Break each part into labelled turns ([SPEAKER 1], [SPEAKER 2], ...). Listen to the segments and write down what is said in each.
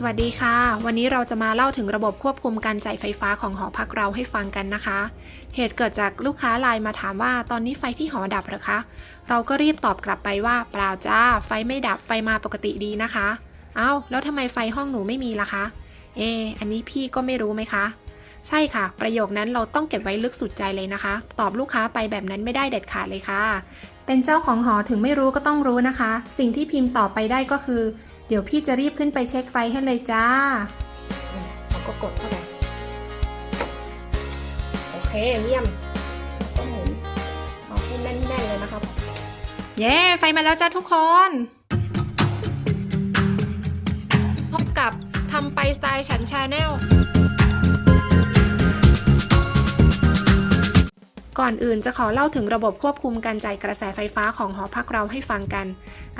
[SPEAKER 1] สวัสดีค่ะ วันนี้เราจะมาเล่าถึงระบบควบคุมการจ่ายไฟฟ้าของหอพักเราให้ฟังกันนะคะ เหตุเกิดจากลูกค้าไลน์มาถามว่าตอนนี้ไฟที่หอดับหรอคะ เราก็รีบตอบกลับไปว่าเปล่าจ้า ไฟไม่ดับไฟมาปกติดีนะคะ เอ้า แล้วทำไมไฟห้องหนูไม่มีล่ะคะ เอ อันนี้พี่ก็ไม่รู้ไหมคะ ใช่ค่ะ ประโยคนั้นเราต้องเก็บไว้ลึกสุดใจเลยนะคะ ตอบลูกค้าไปแบบนั้นไม่ได้เด็ดขาดเลยค่ะ เป็นเจ้าของหอถึงไม่รู้ก็ต้องรู้นะคะ สิ่งที่พิมพ์ตอบไปได้ก็คือ เดี๋ยวพี่จะรีบขึ้นไปเช็คไฟให้เลยจ้าเราก็กดเข้าไป โอเคเยี่ยมก็หมุนเอาให้แน่นๆเลยนะครับ เย้ ไฟมาแล้วจ้าทุกคน พบกับทำไปสไตล์ฉันชาแนล ก่อนอื่นจะขอเล่าถึงระบบควบคุมการจ่ายกระแสไฟฟ้าของหอพักเราให้ฟังกัน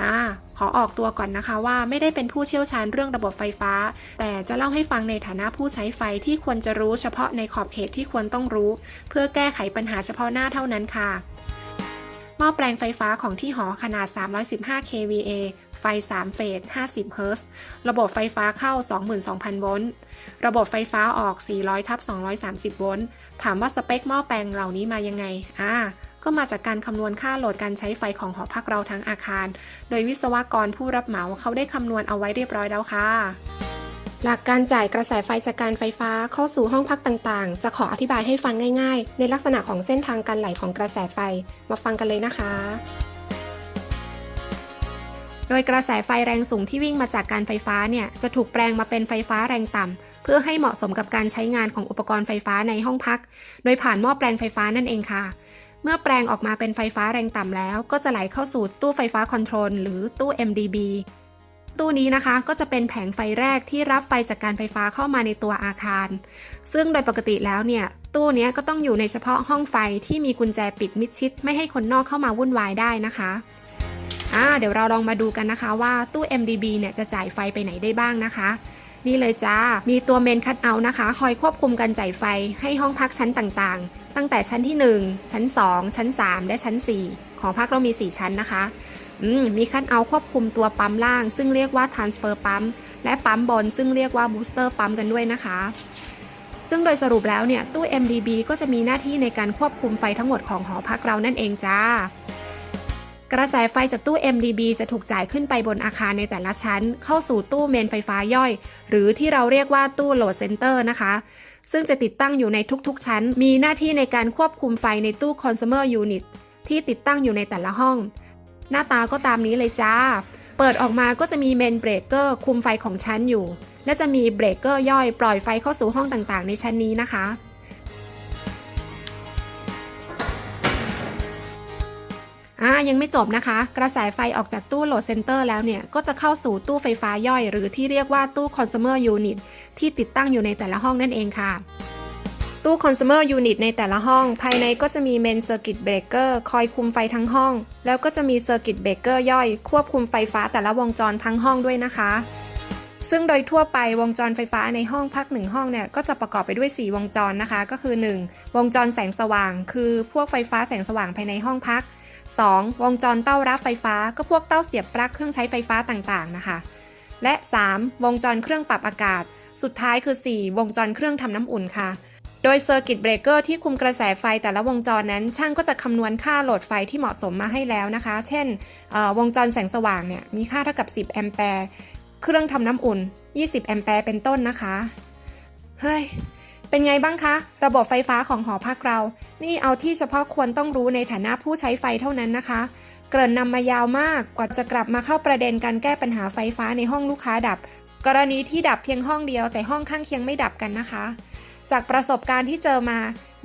[SPEAKER 1] อ่าขอออกตัวก่อนนะคะว่าไม่ได้เป็นผู้เชี่ยวชาญเรื่องระบบไฟฟ้า แต่จะเล่าให้ฟังในฐานะผู้ใช้ไฟที่ควรจะรู้เฉพาะในขอบเขตที่ควรต้องรู้ เพื่อแก้ไขปัญหาเฉพาะหน้าเท่านั้นค่ะหม้อแปลงไฟฟ้าของที่หอขนาด 315 kVA ไฟ 3 เฟส 50 เฮิร์ตซ์ ระบบไฟฟ้าเข้า 22,000 โวลต์ ระบบไฟฟ้าออก 400ทับ230 โวลต์ ถามว่าสเปคหม้อแปลงเหล่านี้มายังไง อ่า ก็มาจากการคำนวณค่าโหลดการใช้ไฟของหอพักเราทั้งอาคาร โดยวิศวกรผู้รับเหมาเขาได้คำนวณเอาไว้เรียบร้อยแล้วค่ะหลักการจ่ายกระแสไฟจากการไฟฟ้าเข้าสู่ห้องพักต่างๆ จะขออธิบายให้ฟังง่าย ๆ ในลักษณะของเส้นทางการไหลของกระแสไฟ มาฟังกันเลยนะคะ โดยกระแสไฟแรงสูงที่วิ่งมาจากการไฟฟ้าเนี่ยจะถูกแปลงมาเป็นไฟฟ้าแรงต่ำเพื่อให้เหมาะสมกับการใช้งานของอุปกรณ์ไฟฟ้าในห้องพัก โดยผ่านหม้อแปลงไฟฟ้านั่นเองค่ะ เมื่อแปลงออกมาเป็นไฟฟ้าแรงต่ำแล้ว ก็จะไหลเข้าสู่ตู้ไฟฟ้าคอนโทรลหรือตู้ MDB ตู้นี้นะคะก็จะเป็นแผงไฟแรกที่รับไฟจากการไฟฟ้าเข้ามาในตัวอาคาร ซึ่งโดยปกติแล้วเนี่ย ตู้นี้ก็ต้องอยู่ในเฉพาะห้องไฟที่มีกุญแจปิดมิดชิด ไม่ให้คนนอกเข้ามาวุ่นวายได้นะคะ อ่าเดี๋ยวเราลองมาดูกันนะคะว่าตู้ MDB เนี่ยจะจ่ายไฟไปไหนได้บ้างนะคะ นี่เลยจ้า มีตัวเมนคัตเอานะคะ คอยควบคุมการจ่ายไฟให้ห้องพักชั้นต่างๆ ตั้งแต่ชั้นที่ 1 ชั้น 2 ชั้น 3 และชั้น 4 ของพักเรามี 4 ชั้นนะคะอืมมีคัตเอาควบคุมตัวปั๊มล่าง ซึ่งเรียกว่า transfer ปั๊มและปั๊มบนซึ่งเรียกว่า booster ปั๊มกันด้วยนะคะ ซึ่งโดยสรุปแล้วเนี่ยตู้ MDB ก็จะมีหน้าที่ในการควบคุมไฟทั้งหมดของหอพักเรานั่นเองจ้า กระแสไฟจากตู้ MDB จะถูกจ่ายขึ้นไปบนอาคารในแต่ละชั้น เข้าสู่ตู้เมนไฟฟ้าย่อย หรือที่เราเรียกว่าตู้โหลดเซนเตอร์นะคะ ซึ่งจะติดตั้งอยู่ในทุกๆ ชั้น มีหน้าที่ในการควบคุมไฟในตู้ consumer unit ที่ติดตั้งอยู่ในแต่ละห้อง หน้าตาก็ตามนี้เลยจ้า เปิดออกมาก็จะมีเมนเบรกเกอร์คุมไฟของชั้นอยู่ และจะมีเบรกเกอร์ย่อยปล่อยไฟเข้าสู่ห้องต่างๆ ในชั้นนี้นะคะ อ่ายังไม่จบนะคะ กระแสไฟออกจากตู้โหลดเซนเตอร์แล้วเนี่ย ก็จะเข้าสู่ตู้ไฟฟ้าย่อย หรือที่เรียกว่าตู้ consumer unit ที่ติดตั้งอยู่ในแต่ละห้องนั่นเองค่ะ ตู้ consumer unit ในแต่ละห้อง ภายในก็จะมี main circuit breaker คอยคุมไฟทั้งห้อง แล้วก็จะมี circuit breaker ย่อย ควบคุมไฟฟ้าแต่ละวงจรทั้งห้องด้วยนะคะ ซึ่งโดยทั่วไปวงจรไฟฟ้าในห้องพักหนึ่งห้องเนี่ยก็จะประกอบไปด้วย 4 วงจรนะคะ ก็คือ 1. วงจรแสงสว่าง คือพวกไฟฟ้าแสงสว่างภายในห้องพัก 2. วงจรเต้ารับไฟฟ้าก็พวกเต้าเสียบปลั๊กเครื่องใช้ไฟฟ้าต่างๆนะคะ และ 3. วงจรเครื่องปรับอากาศ สุดท้ายคือ 4 วงจรเครื่องทำน้ำอุ่นค่ะ โดยเซอร์กิตเบรกเกอร์ที่คุมกระแสไฟแต่ละวงจรนั้น ช่างก็จะคำนวณค่าโหลดไฟที่เหมาะสมมาให้แล้วนะคะ เช่น วงจรแสงสว่างเนี่ยมีค่าเท่ากับ 10 แอมแปร์ เครื่องทำน้ำอุ่น 20 แอมแปร์เป็นต้นนะคะ เฮ้ย เป็นไงบ้างคะ ระบบไฟฟ้าของหอพักเรา นี่เอาที่เฉพาะควรต้องรู้ในฐานะผู้ใช้ไฟเท่านั้นนะคะ เกริ่นนำมายาวมากกว่าจะกลับมาเข้าประเด็นการแก้ปัญหาไฟฟ้าในห้องลูกค้าดับ กรณีที่ดับเพียงห้องเดียวแต่ห้องข้างเคียงไม่ดับกันนะคะ จากประสบการณ์ที่เจอมา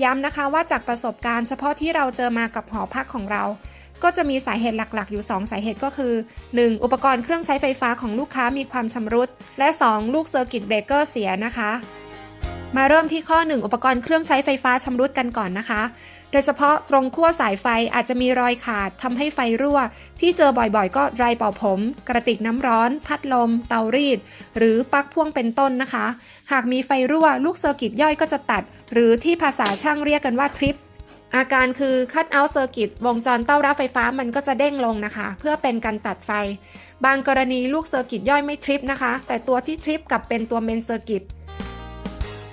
[SPEAKER 1] ย้ำนะคะว่าจากประสบการณ์เฉพาะที่เราเจอมากับหอพักของเรา ก็จะมีสาเหตุหลักๆ อยู่ 2 สาเหตุก็คือ 1. อุปกรณ์เครื่องใช้ไฟฟ้าของลูกค้ามีความชำรุด และ 2. ลูกเซอร์กิตเบรกเกอร์เสียนะคะ มาเริ่มที่ข้อ 1 อุปกรณ์เครื่องใช้ไฟฟ้าชำรุดกันก่อนนะคะ โดยเฉพาะตรงขั้วสายไฟอาจจะมีรอยขาดทำให้ไฟรั่ว ที่เจอบ่อยๆ ก็ไรเป่าผม กระติกน้ำร้อน พัดลม เตารีด หรือปลั๊กพ่วงเป็นต้นนะคะ หากมีไฟรั่ว ลูกเซอร์กิตย่อยก็จะตัด หรือที่ภาษาช่างเรียกกันว่าทริปอาการคือคัตเอาท์เซอร์กิตวงจรเต้ารับไฟฟ้ามันก็จะเด้งลงนะคะ เพื่อเป็นการตัดไฟ บางกรณีลูกเซอร์กิตย่อยไม่ทริปนะคะ แต่ตัวที่ทริปกับเป็นตัวเมนเซอร์กิต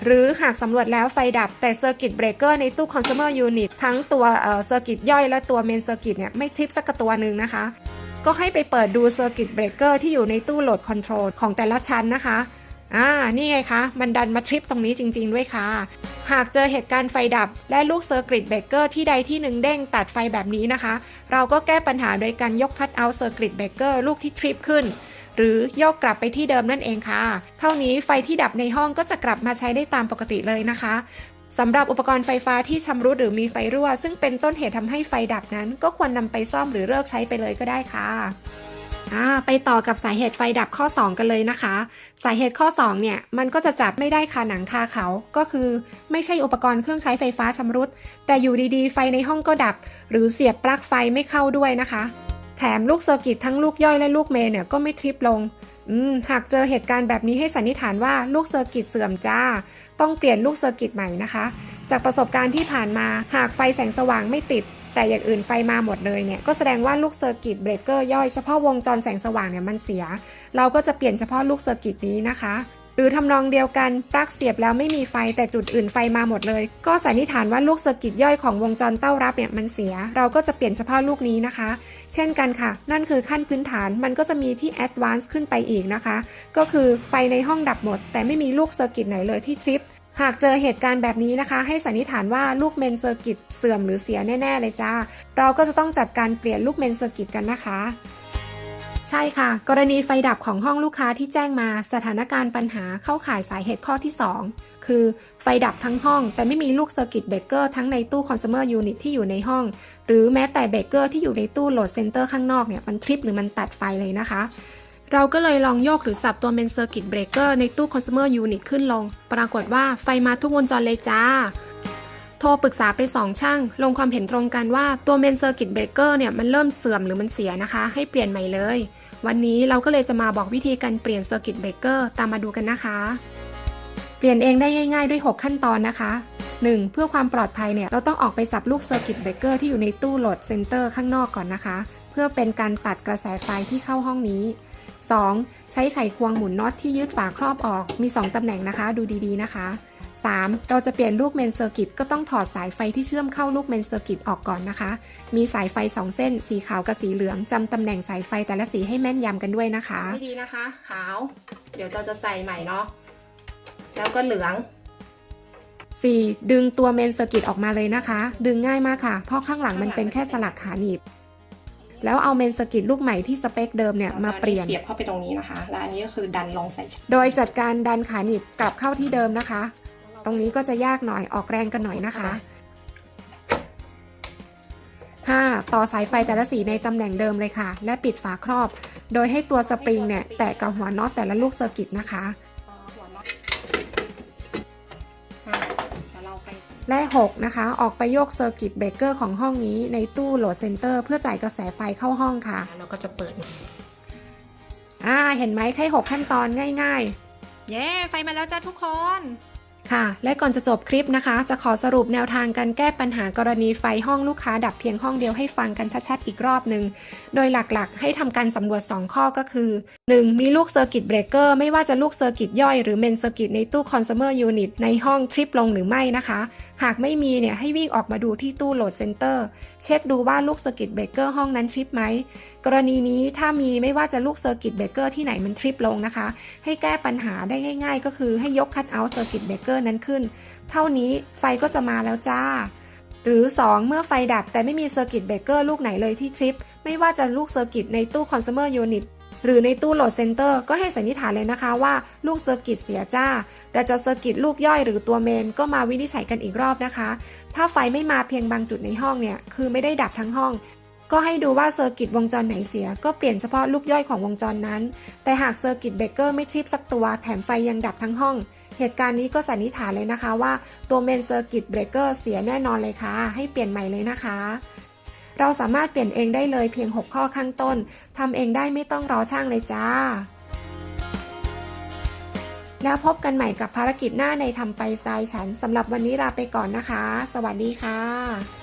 [SPEAKER 1] หรือหากสำรวจแล้วไฟดับ แต่เซอร์กิตเบรกเกอร์ในตู้ consumer unit ทั้งตัวเซอร์กิตย่อยและตัวเมนเซอร์กิตเนี่ยไม่ทริปสักตัวหนึ่งนะคะ ก็ให้ไปเปิดดูเซอร์กิตเบรกเกอร์ที่อยู่ในตู้โหลดคอนโทรลของแต่ละชั้นนะคะอ่า นี่ไงคะ มันดันมาทริปตรงนี้จริง ๆ ด้วยค่ะ หากเจอเหตุการณ์ไฟดับ และลูกเซอร์กิตเบรกเกอร์ที่ใดที่หนึ่งเด้งตัดไฟแบบนี้นะคะ เราก็แก้ปัญหาโดยการยกคัตเอาเซอร์กิตเบรกเกอร์ลูกที่ทริปขึ้น หรือโยกกลับไปที่เดิมนั่นเองค่ะ เท่านี้ไฟที่ดับในห้องก็จะกลับมาใช้ได้ตามปกติเลยนะคะสำหรับอุปกรณ์ไฟฟ้าที่ชำรุดหรือมีไฟรั่ว ซึ่งเป็นต้นเหตุทำให้ไฟดับนั้น ก็ควรนำไปซ่อมหรือเลิกใช้ไปเลยก็ได้ค่ะไปต่อกับสาเหตุไฟดับข้อ 2 กันเลยนะคะ สาเหตุข้อ 2 เนี่ย มันก็จะจับไม่ได้คาหนังคาเขา ก็คือไม่ใช่อุปกรณ์เครื่องใช้ไฟฟ้าชำรุด แต่อยู่ดีๆ ไฟในห้องก็ดับ หรือเสียบปลั๊กไฟไม่เข้าด้วยนะคะ แถมลูกเซอร์กิตทั้งลูกย่อยและลูกเมเนี่ยก็ไม่ทริปลง อืม หากเจอเหตุการณ์แบบนี้ให้สันนิษฐานว่าลูกเซอร์กิตเสื่อมจ้า ต้องเปลี่ยนลูกเซอร์กิตใหม่นะคะ จากประสบการณ์ที่ผ่านมา หากไฟแสงสว่างไม่ติด แต่อย่างอื่นไฟมาหมดเลยเนี่ย ก็แสดงว่าลูกเซอร์กิตเบรกเกอร์ย่อยเฉพาะวงจรแสงสว่างเนี่ยมันเสีย เราก็จะเปลี่ยนเฉพาะลูกเซอร์กิตนี้นะคะ หรือทำนองเดียวกันปลั๊กเสียบแล้วไม่มีไฟแต่จุดอื่นไฟมาหมดเลย ก็สันนิษฐานว่าลูกเซอร์กิตย่อยของวงจรเต้ารับเนี่ยมันเสีย เราก็จะเปลี่ยนเฉพาะลูกนี้นะคะ เช่นกันค่ะ นั่นคือขั้นพื้นฐานมันก็จะมีที่ Advance ขึ้นไปอีกนะคะ ก็คือไฟในห้องดับหมด แต่ไม่มีลูกเซอร์กิตไหนเลยที่ทริปหากเจอเหตุการณ์แบบนี้นะคะ ให้สันนิษฐานว่าลูกเมนเซอร์กิตเสื่อมหรือเสียแน่ ๆ เลยจ้า เราก็จะต้องจัดการเปลี่ยนลูกเมนเซอร์กิตกันนะคะ ใช่ค่ะ กรณีไฟดับของห้องลูกค้าที่แจ้งมาสถานการณ์ปัญหาเข้าข่ายสาเหตุข้อที่ 2 คือไฟดับทั้งห้อง แต่ไม่มีลูกเซอร์กิตเบรกเกอร์ทั้งในตู้ consumer unit ที่อยู่ในห้อง หรือแม้แต่เบรกเกอร์ที่อยู่ในตู้โหลดเซนเตอร์ข้างนอกเนี่ยมันทริปหรือมันตัดไฟเลยนะคะ เราก็เลยลองโยกหรือสับตัวเมนเซอร์กิตเบรกเกอร์ในตู้ consumer unit ขึ้นลง ปรากฏว่าไฟมาทุกวงจรเลยจ้าโทรปรึกษาไป 2 ช่าง ลงความเห็นตรงกันว่าตัวเมนเซอร์กิตเบรกเกอร์เนี่ยมันเริ่มเสื่อมหรือมันเสียนะคะ ให้เปลี่ยนใหม่เลย วันนี้เราก็เลยจะมาบอกวิธีการเปลี่ยนเซอร์กิตเบรกเกอร์ตามมาดูกันนะคะ เปลี่ยนเองได้ง่ายๆด้วย 6 ขั้นตอนนะคะ 1. เพื่อความปลอดภัยเนี่ยเราต้องออกไปสับลูกเซอร์กิตเบรกเกอร์ที่อยู่ในตู้โหลดเซนเตอร์ข้างนอกก่อนนะคะ เพื่อเป็นการตัดกระแสไฟที่เข้าห้องนี้ 2. ใช้ไขควงหมุนน็อตที่ยึดฝาครอบออกมี 2ตำแหน่งนะคะ ดูดีๆนะคะ 3. เราจะเปลี่ยนลูกเมนเซอร์กิตก็ต้องถอดสายไฟที่เชื่อมเข้าลูกเมนเซอร์กิตออกก่อนนะคะ มีสายไฟ 2 เส้น สีขาวกับสีเหลืองจำตำแหน่งสายไฟแต่ละสีให้แม่นยำกันด้วยนะคะดีนะคะ ขาว เดี๋ยวเราจะใส่ใหม่เนาะแล้วก็เหลือง 4. ดึงตัวเมนเซอร์กิตออกมาเลยนะคะ ดึงง่ายมากค่ะ เพราะข้างหลังมันเป็นแค่สลักขาหนีบ แล้วเอาเมนสกิตลูกใหม่ที่สเปคเดิมเนี่ยมาเปลี่ยน
[SPEAKER 2] เสียบเข้าไปตรงนี้นะคะ และอันนี้ก็คือดันลงใส่
[SPEAKER 1] โดยจัดการดันขาหนีบกลับเข้าที่เดิมนะคะ ตรงนี้ก็จะยากหน่อยออกแรงกันหน่อยนะคะ 5. ต่อสายไฟแต่ละสีในตำแหน่งเดิมเลยค่ะ และปิดฝาครอบ โดยให้ตัวสปริงเนี่ยแตะกับหัวน็อตแต่ละลูกเซอร์กิตนะคะ
[SPEAKER 2] หัวน็อตอะเดี๋ยวเราไป
[SPEAKER 1] และ 6 นะคะ ออกไปโยกเซอร์กิตเบรกเกอร์ของห้องนี้ในตู้โหลดเซนเตอร์เพื่อจ่ายกระแสไฟเข้าห้องค่ะ
[SPEAKER 2] เราก็จะเปิด
[SPEAKER 1] อ่า เห็นไหมแค่6ขั้นตอนง่าย ๆ เย้ ไฟมาแล้วจ้าทุกคน ค่ะ และก่อนจะจบคลิปนะคะ จะขอสรุปแนวทางการแก้ปัญหากรณีไฟห้องลูกค้าดับเพียงห้องเดียวให้ฟังกันชัดๆ อีกรอบหนึ่ง โดยหลักๆ ให้ทำการสำรวจ 2 ข้อก็คือ 1. มีลูกเซอร์กิตเบรกเกอร์ไม่ว่าจะลูกเซอร์กิตย่อยหรือเมนเซอร์กิตในตู้คอน sumer unit ในห้องทริปลงหรือไม่นะคะ หากไม่มีเนี่ยให้วิ่งออกมาดูที่ตู้โหลดเซนเตอร์ เช็คดูว่าลูกเซอร์กิตเบรกเกอร์ห้องนั้นทริปไหม กรณีนี้ถ้ามีไม่ว่าจะลูกเซอร์กิตเบรกเกอร์ที่ไหนมันทริปลงนะคะ ให้แก้ปัญหาได้ง่าย ๆ ก็คือให้ยกคัตเอาท์เซอร์กิตเบรกเกอร์นั้นขึ้น เท่านี้ไฟก็จะมาแล้วจ้า หรือ 2 เมื่อไฟดับแต่ไม่มีเซอร์กิตเบรกเกอร์ลูกไหนเลยที่ทริป ไม่ว่าจะลูกเซอร์กิตในตู้ consumer unit หรือในตู้โหลดเซนเตอร์ก็ให้สันนิษฐานเลยนะคะว่าลูกเซอร์กิตเสียจ้า แต่จะเซอร์กิตลูกย่อยหรือตัวเมนก็มาวินิจฉัยกันอีกรอบนะคะ ถ้าไฟไม่มาเพียงบางจุดในห้องเนี่ยคือไม่ได้ดับทั้งห้องก็ให้ดูว่าเซอร์กิตวงจรไหนเสีย ก็เปลี่ยนเฉพาะลูกย่อยของวงจรนั้น แต่หากเซอร์กิตเบรกเกอร์ไม่ทริปสักตัว แถมไฟยังดับทั้งห้อง เหตุการณ์นี้ก็สันนิษฐานเลยนะคะว่าตัวเมนเซอร์กิตเบรกเกอร์เสียแน่นอนเลยค่ะ ให้เปลี่ยนใหม่เลยนะคะ เราสามารถเปลี่ยนเองได้เลยเพียง 6 ข้อข้างต้นทำเองได้ไม่ต้องรอช่างเลยจ้า แล้วพบกันใหม่กับภารกิจหน้าในทำไปสไตล์ฉันสำหรับวันนี้ลาไปก่อนนะคะ สวัสดีค่ะ